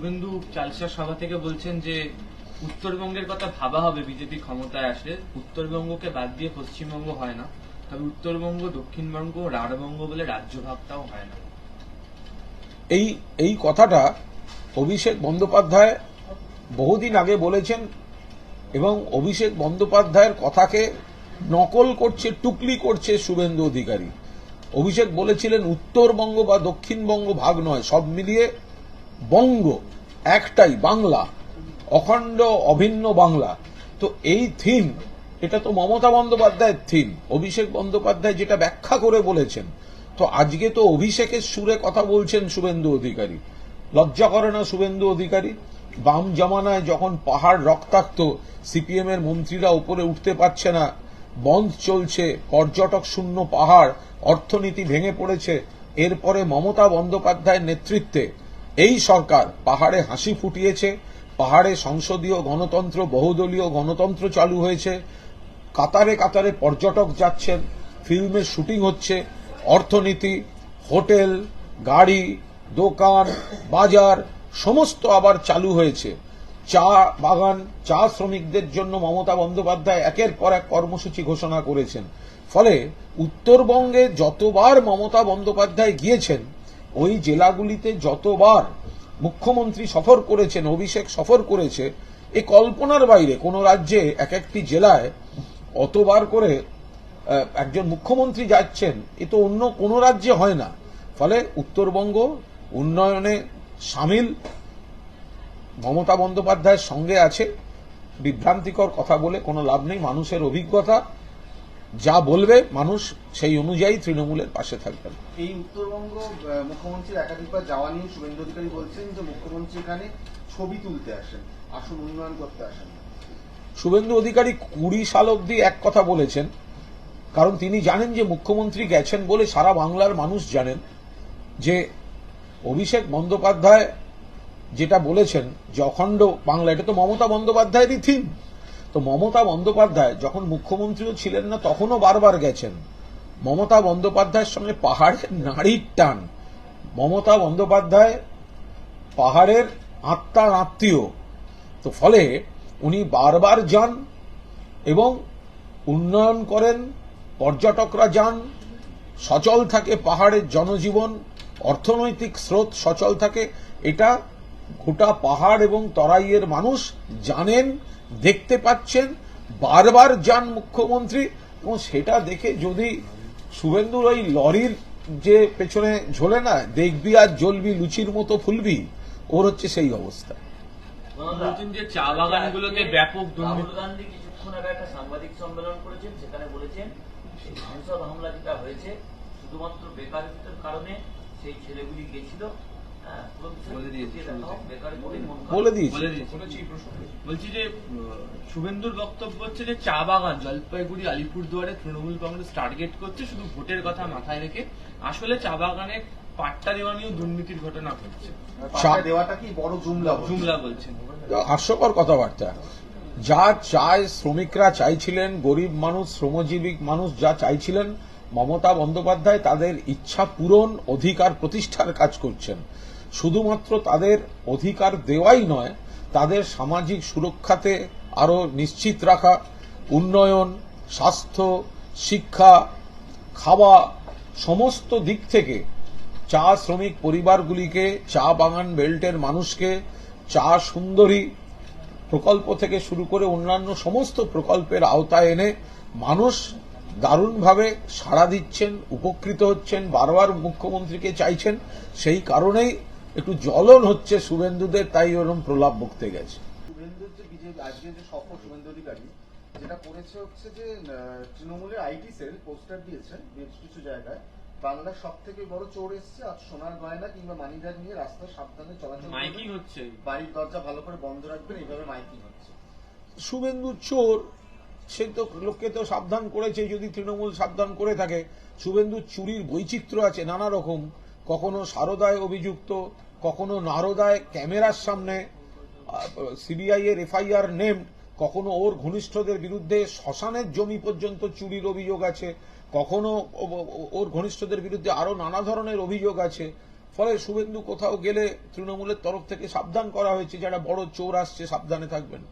শুভেন্দু চালসা সভা থেকে বলছেন যে, উত্তরবঙ্গের কথা ভাবা হবে বিজেপি ক্ষমতায় আসলে। উত্তরবঙ্গকে বাদ দিয়ে পশ্চিমবঙ্গ হয় না। তবে উত্তরবঙ্গ, দক্ষিণবঙ্গ রাঢ়বঙ্গ বলে রাজ্য ভাগটাও হয় না। এই এই কথাটা অভিষেক বন্দ্যোপাধ্যায় বহুদিন আগে বলেছেন এবং অভিষেক বন্দ্যোপাধ্যায়ের কথাকে নকল করছে, টুকলি করছে শুভেন্দু অধিকারী। অভিষেক বলেছিলেন, উত্তরবঙ্গ বা দক্ষিণবঙ্গ ভাগ নয়, সব মিলিয়ে বঙ্গ, একটাই বাংলা, অখণ্ড, অভিন্ন বাংলা। তো এই থিম, এটা তো মমতা বন্দ্যোপাধ্যায়ের থিম, অভিষেক বন্দ্যোপাধ্যায় যেটা ব্যাখ্যা করে বলেছেন। তো আজকে তো অভিষেকের সুরে কথা বলছেন শুভেন্দু অধিকারী। লজ্জা করে না শুভেন্দু অধিকারী? বাম জামানায় যখন পাহাড় রক্তাক্ত সিপিএম এর মন্ত্রীরা উপরে উঠতে পারছে না। বন্ধ চলছে, পর্যটক শূন্য পাহাড়, অর্থনীতি ভেঙে পড়েছে। এরপরে মমতা বন্দ্যোপাধ্যায়ের নেতৃত্বে এই সরকার পাহাড়ে হাসি ফুটিয়েছে, পাহাড়ে সংসদীয় গণতন্ত্র, বহুদলীয় গণতন্ত্র চালু হয়েছে, কাতারে কাতারে পর্যটক যাচ্ছেন ফিল্মের শুটিং হচ্ছে, অর্থনীতি, হোটেল, গাড়ি, দোকান, বাজার, সমস্ত আবার চালু হয়েছে। চা বাগান, চা শ্রমিকদের জন্য মমতা বন্দ্যোপাধ্যায় একের পর এক কর্মসূচি ঘোষণা করেছেন। ফলে উত্তরবঙ্গে যতবার মমতা বন্দ্যোপাধ্যায় গিয়েছেন ওই জেলাগুলিতে যতবার মুখ্যমন্ত্রী সফর করেছেন, অভিষেক সফর করেছে, এ কল্পনার বাইরে কোন রাজ্যে এক একটি জেলায় অতবার করে একজন মুখ্যমন্ত্রী যাচ্ছেন, এ তো অন্য কোন রাজ্যে হয় না। ফলে উত্তরবঙ্গ উন্নয়নে সামিল, মমতা বন্দ্যোপাধ্যায়ের সঙ্গে আছে, বিভ্রান্তিকর কথা বলে কোনো লাভ নেই, মানুষের অভিজ্ঞতা যা বলবে মানুষ সেই অনুযায়ী তৃণমূলের পাশে থাকবেন। এই উত্তরবঙ্গ মুখ্যমন্ত্রীর একাধিকবার যাওয়া নিয়ে শুভেন্দু অধিকারী বলছেন যে মুখ্যমন্ত্রী এখানে ছবি তুলতে আসেন আসল উন্নয়ন করতে আসেন। শুভেন্দু অধিকারী কুড়ি সাল অবধি এক কথা বলেছেন কারণ তিনি জানেন যে মুখ্যমন্ত্রী গেছেন বলে সারা বাংলার মানুষ জানেন যে অভিষেক বন্দ্যোপাধ্যায় যেটা বলেছেন যে অখণ্ড বাংলা এটা তো মমতা বন্দ্যোপাধ্যায়েরই থিম তো মমতা বন্দ্যোপাধ্যায় যখন মুখ্যমন্ত্রীও ছিলেন না, তখনও বারবার গেছেন। মমতা বন্দ্যোপাধ্যায়ের সঙ্গে পাহাড়ের নাড়ির টান। মমতা বন্দ্যোপাধ্যায় পাহাড়ের আত্মার আত্মীয়। তো ফলে উনি বারবার যান এবং উন্নয়ন করেন, পর্যটকরা যান, সচল থাকে পাহাড়ের জনজীবন, অর্থনৈতিক স্রোত সচল থাকে। এটা গোটা পাহাড় এবং তরাইয়ের মানুষ জানেন দেখতে পাচ্ছেন বারবার যান মুখ্যমন্ত্রী এবং সেটা দেখে যদি শুভেন্দুর ওই লরির যে পেছনে ঝোলে না দেখবি আর জ্বলবি লুচির মতো ফুলবি ওর হচ্ছে সেই অবস্থা। বলছেন যে চা বাগানগুলোতে ব্যাপক রাহুল গান্ধী কিছুক্ষণ আগে একটা সাংবাদিক সম্মেলন করেছেন সেখানে বলেছেন হামলা যেটা হয়েছে শুধুমাত্র বেকারত্বের কারণে সেই ছেলেগুলি গেছিল পুরো বিষয়টা বলে দিয়েছে, বলছি যে শুভেন্দুর বক্তব্য হচ্ছে যে চা বাগান জলপাইগুড়ি আলিপুরদুয়ারে তৃণমূল কংগ্রেস টার্গেট করছে শুধু ভোটের কথা মাথায় রেখে। আসলে চা বাগানে পাট্টা দেওয়া নিয়েও দুর্নীতির ঘটনা ঘটছে। দেওয়াটা কি বড় জুমলা জুমলা বলছেন হাস্যকর কথাবার্তা। যা চায় শ্রমিকরা চাইছিলেন গরিব মানুষ শ্রমজীবী মানুষ যা চাইছিলেন মমতা বন্দ্যোপাধ্যায় তাদের ইচ্ছা পূরণ অধিকার প্রতিষ্ঠার কাজ করছেন। শুধুমাত্র তাদের অধিকার দেওয়াই নয়, তাদের সামাজিক সুরক্ষাতে আরও নিশ্চিত রাখা, উন্নয়ন, স্বাস্থ্য, শিক্ষা, খাওয়া, সমস্ত দিক থেকে চা শ্রমিক পরিবারগুলিকে, চা বাগান বেল্টের মানুষকে, চা সুন্দরী প্রকল্প থেকে শুরু করে অন্যান্য সমস্ত প্রকল্পের আওতায় এনে মানুষ দারুণভাবে সাড়া দিচ্ছেন, উপকৃত হচ্ছেন, বারবার মুখ্যমন্ত্রীকে চাইছেন। সেই কারণেই একটু জ্বলন হচ্ছে শুভেন্দুদের তাই ওরম প্রলাপ বকতে গেছে। যেটা করেছে হচ্ছে যে তৃণমূলের আইটি সেল পোস্টার দিয়েছে বেশ কিছু জায়গায়। বাংলার সব থেকে বড় চোর এসছে আজ সোনার গয়না কিংবা মানি ব্যাগ নিয়ে রাস্তায় সাবধানে চলাচল মাইকিং হচ্ছে। বাড়ির দরজা ভালো করে বন্ধ রাখবেন এইভাবে মাইকিং হচ্ছে। শুভেন্দু চোর সে তো লোককে তো সাবধান করেছে যদি তৃণমূল সাবধান করে থাকে। শুভেন্দু চুরির বৈচিত্র্য আছে নানা রকম। কখনো সারদায় অভিযুক্ত কখনো নারদায় ক্যামেরার সামনে, সিবিআই এর এফআইআর নেম, কখনো ওর ঘনিষ্ঠদের বিরুদ্ধে শ্মশানের জমি পর্যন্ত চুরির অভিযোগ আছে, কখনো ওর ঘনিষ্ঠদের বিরুদ্ধে আরও নানা ধরনের অভিযোগ আছে। ফলে শুভেন্দু কোথাও গেলে তৃণমূলের তরফ থেকে সাবধান করা হয়েছে, যারা বড় চোর আসছে, সাবধানে থাকবেন।